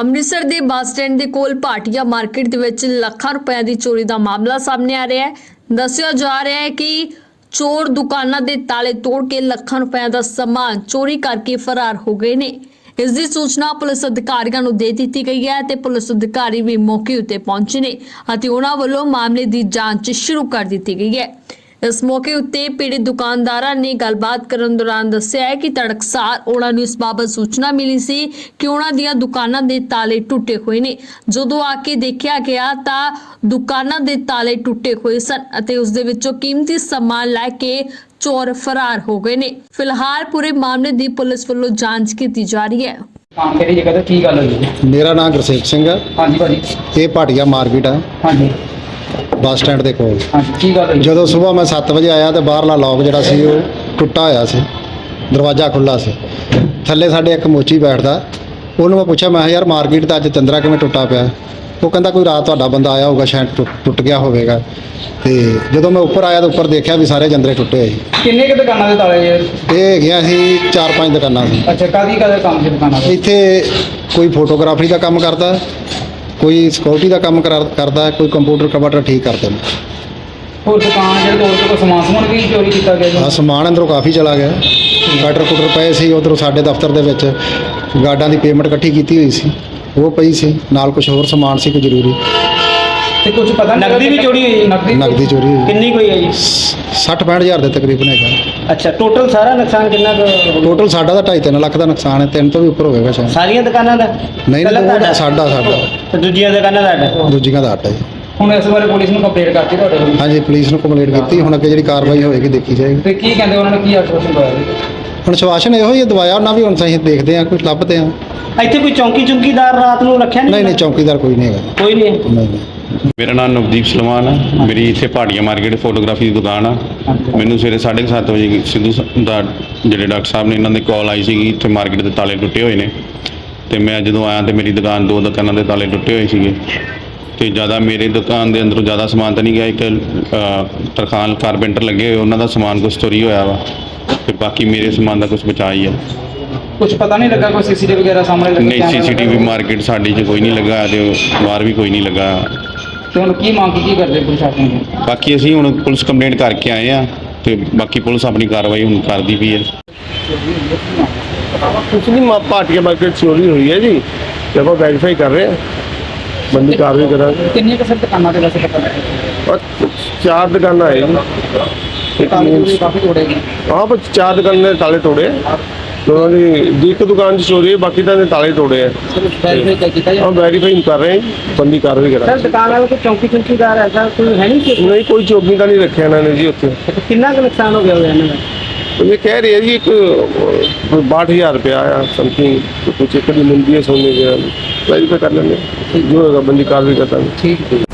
ਅੰਮ੍ਰਿਤਸਰ ਦੇ bus stand ਦੇ ਕੋਲ ਭਾਟੀਆ ਮਾਰਕੀਟ ਦੇ ਵਿੱਚ ਲੱਖਾਂ ਰੁਪਏ ਦੀ ਚੋਰੀ ਦਾ ਮਾਮਲਾ ਸਾਹਮਣੇ ਆ ਰਿਹਾ ਹੈ। ਦੱਸਿਆ ਜਾ ਰਿਹਾ ਹੈ ਕਿ ਚੋਰ ਦੁਕਾਨਾਂ ਦੇ ਤਾਲੇ ਤੋੜ ਕੇ ਲੱਖਾਂ ਰੁਪਏ ਦਾ ਸਮਾਨ ਚੋਰੀ ਕਰਕੇ ਫਰਾਰ ਹੋ ਗਏ ਨੇ। ਇਸ ਦੀ ਸੂਚਨਾ ਪੁਲਿਸ ਅਧਿਕਾਰੀਆਂ ਨੂੰ ਦੇ ਦਿੱਤੀ ਗਈ ਹੈ ਤੇ ਪੁਲਿਸ ਅਧਿਕਾਰੀ ਵੀ ਮੌਕੇ ਉੱਤੇ ਪਹੁੰਚੇ ਨੇ ਅਤੇ ਉਹਨਾਂ ਵੱਲੋਂ ਮਾਮਲੇ ਦੀ ਜਾਂਚ ਸ਼ੁਰੂ ਕਰ ਦਿੱਤੀ ਗਈ ਹੈ। ਇਸ ਮੌਕੇ ਉੱਤੇ ਪੀੜਿਤ ਦੁਕਾਨਦਾਰਾਂ ਨੇ ਗੱਲਬਾਤ ਕਰਨ ਦੌਰਾਨ ਦੱਸਿਆ ਹੈ ਕਿ ਤੜਕਸਾਰ ਉਹਨਾਂ ਨੂੰ ਇਸ ਬਾਬਤ ਸੂਚਨਾ ਮਿਲੀ ਸੀ ਕਿ ਉਹਨਾਂ ਦੀਆਂ ਦੁਕਾਨਾਂ ਦੇ ਤਾਲੇ ਟੁੱਟੇ ਹੋਏ ਨੇ। ਜਦੋਂ ਆ ਕੇ ਦੇਖਿਆ ਗਿਆ ਤਾਂ ਦੁਕਾਨਾਂ ਦੇ ਤਾਲੇ ਟੁੱਟੇ ਹੋਏ ਸਨ ਅਤੇ ਉਸ ਦੇ ਵਿੱਚੋਂ ਕੀਮਤੀ ਸਮਾਨ ਲੈ ਕੇ ਚੋਰ ਫਰਾਰ ਹੋ ਗਏ ਨੇ। ਫਿਲਹਾਲ ਪੂਰੇ ਮਾਮਲੇ ਦੀ ਪੁਲਿਸ ਵੱਲੋਂ ਜਾਂਚ ਕੀਤੀ ਜਾ ਰਹੀ ਹੈ। ਹਾਂ ਕਿਹੜੀ ਜਗ੍ਹਾ ਤੇ? ਕੀ ਗੱਲ ਹੋਈ? ਮੇਰਾ ਨਾਮ ਗੁਰਸੇਵ ਸਿੰਘ ਹੈ। ਹਾਂਜੀ ਭਾਜੀ। ਇਹ ਭਾਟੀਆ ਮਾਰਕੀਟ ਹੈ ਹਾਂਜੀ। ਬੱਸ ਸਟੈਂਡ ਦੇ ਕੋਲ। ਹਾਂਜੀ ਕੀ ਗੱਲ ਹੋਈ? ਜਦੋਂ ਸਵੇਰ ਮੈਂ 7 ਵਜੇ ਆਇਆ ਤੇ ਬਾਹਰਲਾ ਲੌਕ ਜਿਹੜਾ ਸੀ ਉਹ ਟੁੱਟਾ ਹੋਇਆ ਸੀ। ਦਰਵਾਜ਼ਾ ਖੁੱਲਾ ਸੀ। ਥੱਲੇ ਸਾਡੇ ਇੱਕ ਮੋਚੀ ਬੈਠਦਾ। ਉਹਨੂੰ ਮੈਂ ਪੁੱਛਿਆ ਮੈਂ ਕਿਹਾ ਯਾਰ ਮਾਰਕੀਟ ਦਾ ਅੱਜ ਚੰਦਰਾ ਕਿਵੇਂ ਟੁੱਟਾ ਪਿਆ? ਉਹ ਕਹਿੰਦਾ ਕੋਈ ਰਾਤ ਤੁਹਾਡਾ ਬੰਦਾ ਆਇਆ ਹੋਊਗਾ ਸ਼ਾਇਦ ਟੁੱਟ- ਟੁੱਟ ਗਿਆ ਹੋਵੇਗਾ। ਤੇ ਜਦੋਂ ਮੈਂ ਉੱਪਰ ਆਇਆ ਤਾਂ ਉੱਪਰ ਦੇਖਿਆ ਵੀ ਸਾਰੇ ਜੰਦਰੇ ਟੁੱਟੇ ਹੋਏ ਸੀ। ਕਿੰਨੇ ਕੁ ਦੁਕਾਨਾਂ ਦੇ ਤਾਲੇ ਜੇ? ਇਹ ਹੈਗੀਆਂ ਸੀ ਚਾਰ ਪੰਜ ਦੁਕਾਨਾਂ ਸੀ। ਅੱਛਾ ਕਾਦੀ ਕਾਦੇ ਕੰਮ ਸੀ ਦੁਕਾਨਾਂ ਦੇ? ਇੱਥੇ ਕੋਈ ਫੋਟੋਗ੍ਰਾਫੀ ਦਾ ਕੰਮ ਕਰਦਾ ਕੋਈ ਸਿਕਿਉਰਿਟੀ ਦਾ ਕੰਮ ਕਰਾ- ਕਰਦਾ ਕੋਈ ਕੰਪਿਊਟਰ ਕੰਪਿਊਟਰ ਠੀਕ ਕਰਦੇ ਨੇ ਹੋਰ ਦੁਕਾਨ ਜਿਹੜੇ ਤੋੜ ਕੇ ਕੋਈ ਸਮਾਨ ਸਮੂਨ ਵੀ ਚੋਰੀ ਕੀਤਾ ਗਿਆ ਜੀ? ਆ ਸਮਾਨ ਅੰਦਰੋਂ ਕਾਫੀ ਚਲਾ ਗਿਆ। ਕਟਰ ਕੁਟਰ ਪਏ ਸੀ ਉਧਰੋਂ ਸਾਡੇ ਦਫ਼ਤਰ ਦੇ ਵਿੱਚ ਗਾਰਡਾਂ ਦੀ ਪੇਮੈਂਟ ਇਕੱਠੀ ਕੀਤੀ ਹੋਈ ਸੀ। ਉਹ ਪਈ ਸੀ ਨਾਲ ਕੁਝ ਹੋਰ ਸਮਾਨ ਸੀ ਕੋਈ ਜ਼ਰੂਰੀ। ਤੇ ਕੁਝ ਪਤਾ ਨਹੀਂ ਨਕਦੀ ਵੀ ਚੋਰੀ ਹੋਈ? ਨਕਦੀ ਨਗਦੀ ਚੋਰੀ ਹੋਈ ਕਿੰਨੀ ਕੋਈ ਹੈ ਜੀ? 60 ਹਜ਼ਾਰ ਦੇ ਤਕਰੀਬਨ ਹੈਗਾ। ਅੱਛਾ ਟੋਟਲ ਸਾਰਾ ਨੁਕਸਾਨ ਕਿੰਨਾ ਕੁ ਟੋਟਲ ਸਾਡਾ ਤਾਂ 2.5 ਲੱਖ ਦਾ ਨੁਕਸਾਨ ਹੈ ਤਿੰਨ ਤੋਂ ਵੀ ਉੱਪਰ ਹੋਵੇਗਾ ਸ਼ਾਇਦ। ਸਾਰੀਆਂ ਦੁਕਾਨਾਂ ਦਾ? ਨਹੀਂ ਨਹੀਂ ਤੁਹਾਡਾ? ਸਾਡਾ ਸਾਡਾ। ਤੇ ਦੂਜੀਆਂ ਦੁਕਾਨਾਂ ਦਾ ਅੱਡ? ਦੂਜੀਆਂ ਦਾ ਆਟਾ ਜੀ। ਹੁਣ ਇਸ ਬਾਰੇ ਪੁਲਿਸ ਨੂੰ ਕੰਪਲੇਂਟ ਕਰਤੀ ਤੁਹਾਡੇ ਕੋਲ? ਹਾਂਜੀ ਪੁਲਿਸ ਨੂੰ ਕੰਪਲੇਂਟ ਕੀਤੀ ਹੁਣ ਅੱਗੇ ਜਿਹੜੀ ਕਾਰਵਾਈ ਹੋਏਗੀ ਦੇਖੀ ਜਾਏਗੀ। ਤੇ ਕੀ ਕਹਿੰਦੇ ਉਹਨਾਂ ਨੇ? ਕੀ ਆਸ਼ਵਾਸਨ ਦਵਾਇਆ ਜੀ? ਹੁਣ ਸ਼ਵਾਸ਼ਨ ਇਹੋ ਹੀ ਦਵਾਇਆ ਉਹਨਾਂ ਵੀ ਹੁਣ ਅਸੀਂ ਦੇਖਦੇ ਹਾਂ ਕੁਝ ਲੱਭਦੇ ਹਾਂ। ਇੱਥੇ ਕੋਈ ਚੌਂਕੀ ਚੁੰਕੀਦਾਰ ਰਾਤ ਨੂੰ ਰੱਖਿਆ ਨਹੀਂ ਨਹੀਂ ਨਹੀਂ ਚੌਕੀਦਾਰ ਕੋਈ ਨਹੀਂ ਹੈਗਾ। ਕੋਈ ਨਹੀਂ ਨਹੀਂ ਨਹੀਂ। ਮੇਰਾ ਨਾਮ ਨਵਦੀਪ ਸਲਮਾਨ ਹੈ ਮੇਰੀ ਇੱਥੇ ਪਹਾੜੀਆਂ ਮਾਰਕੀਟ ਫੋਟੋਗ੍ਰਾਫੀ ਦੀ ਦੁਕਾਨ ਆ। ਮੈਨੂੰ ਸਵੇਰੇ 7:30 ਵਜੇ ਸਿੱਧੂ ਦਾ ਜਿਹੜੇ ਡਾਕਟਰ ਸਾਹਿਬ ਨੇ ਇਹਨਾਂ ਦੇ ਕਾਲ ਆਈ ਸੀਗੀ ਇੱਥੇ ਮਾਰਕੀਟ ਦੇ ਤਾਲੇ ਟੁੱਟੇ ਹੋਏ ਨੇ। ਤੇ ਮੈਂ ਜਦੋਂ ਆਇਆ ਤੇ ਮੇਰੀ ਦੁਕਾਨ ਦੋ ਦੁਕਾਨਾਂ ਦੇ ਤਾਲੇ ਟੁੱਟੇ ਹੋਏ ਸੀਗੇ। ਤੇ ਜ਼ਿਆਦਾ ਮੇਰੇ ਦੁਕਾਨ ਦੇ ਅੰਦਰੋਂ ਜ਼ਿਆਦਾ ਸਮਾਨ ਤਾਂ ਨਹੀਂ ਗਿਆ ਇੱਕ ਤਰਖਾਨ ਕਾਰਪੈਂਟਰ ਲੱਗੇ ਹੋਏ ਉਹਨਾਂ ਦਾ ਸਮਾਨ ਕੁਛ ਚੋਰੀ ਹੋਇਆ ਵਾ। ਤੇ ਬਾਕੀ ਮੇਰੇ ਸਮਾਨ ਦਾ ਕੁਝ ਬਚਾ ਹੀ ਆ। ਕੁਝ ਪਤਾ ਨਹੀਂ ਲੱਗਾ ਕੋਈ ਸੀਸੀਟੀਵੀ ਵਗੈਰਾ ਸਾਹਮਣੇ ਲੱਗਾ ਨਹੀਂ ਸੀਸੀਟੀਵੀ ਮਾਰਕੀਟ ਸਾਡੀ 'ਚ ਕੋਈ ਨਹੀਂ ਲੱਗਾ ਤੇ ਬਾਹਰ ਵੀ ਕੋਈ ਨਹੀਂ ਲੱਗਾ। ਤੇ ਹੁਣ ਕੀ ਮੰਗ ਕੀ ਕਰਦੇ ਪ੍ਰਸ਼ਾਸਨ ਨੂੰ? ਬਾਕੀ ਅਸੀਂ ਹੁਣ ਪੁਲਿਸ ਕੰਪਲੇਂਟ ਕਰਕੇ ਆਏ ਆ ਤੇ ਬਾਕੀ ਪੁਲਿਸ ਆਪਣੀ ਕਾਰਵਾਈ ਹੁਣ ਕਰਦੀ ਪਈ ਹੈ। ਕੁਛ ਨਹੀਂ ਮਾ ਭਾਟੀਆ ਮਾਰਕੀਟ ਚੋਰੀ ਹੋਈ ਹੈ ਜੀ। ਤੇ ਆਪਾਂ ਵੈਰੀਫਾਈ ਕਰ ਰਹੇ ਹਾਂ ਬੰਦੀ ਕਾਰਵਾਈ ਕਰਾਂਗੇ। ਕਿੰਨੀਆਂ ਕੁ ਸਰ ਦੁਕਾਨਾਂ ਤੇ ਵੈਸੇ ਪਤਾ ਲੱਗਾ ਔਰ ਚਾਰ ਦੁਕਾਨਾਂ ਹੈ ਜੀ। ਇੱਕ ਵੀ ਕਾਫੀ ਤੋੜੇਗੀ ਹਾਂ ਪਰ ਚਾਰ ਦੁਕਾਨਾਂ ਦੇ ਤਾਲੇ ਤੋੜੇ ਆ। ਉਹਨਾਂ ਦੀ ਦੀ ਇੱਕ ਦੁਕਾਨ 'ਚ ਚੋਰੀ ਹੈ ਬਾਕੀ ਤਾਂ ਦੇ ਤਾਲੇ ਤੋੜੇ ਆ। ਵੈਰੀਫਾਈ ਕੀਤਾ ਹਾਂ ਵੈਰੀਫਾਈ ਕਰ ਰਹੇ ਹਾਂ ਬੰਦੀ ਕਾਰਵਾਈ ਸਰ ਕਰਾਂਗੇ ਦੁਕਾਨ ਵਾਲੇ ਕੋਈ ਚੌਂਕੀ ਚੁੰਕੀਦਾਰ ਐਸਾ ਕੋਈ ਹੈ ਨਹੀਂ ਕਿ ਨਹੀਂ ਕੋਈ ਚੌਕੀ ਤਾਂ ਨਹੀਂ ਰੱਖਿਆ ਇਹਨਾਂ ਨੇ ਜੀ ਉੱਥੇ। ਕਿੰਨਾ ਕੁ ਨੁਕਸਾਨ ਹੋ ਗਿਆ ਹੋਇਆ ਇਹਨਾਂ ਦਾ? ਉਹ ਇਹ ਕਹਿ ਰਹੇ ਆ ਜੀ ਇੱਕ ਅਹ, 62000 ਰੁਪਇਆ ਆ ਸਮਥਿੰਗ ਕੁਝ ਇੱਕ ਦੀ ਮੁੰਦੀ ਹੈ ਸੋਨੇ ਦੇ ਵੈਰੀਫਾਈ ਕਰ ਲੈਂਦੇ ਹਾਂ। ਜੋ ਹੋਏਗਾ ਬੰਦੀ ਕਾਰਵਾਈ ਕਰਾਂਗੇ ਠੀਕ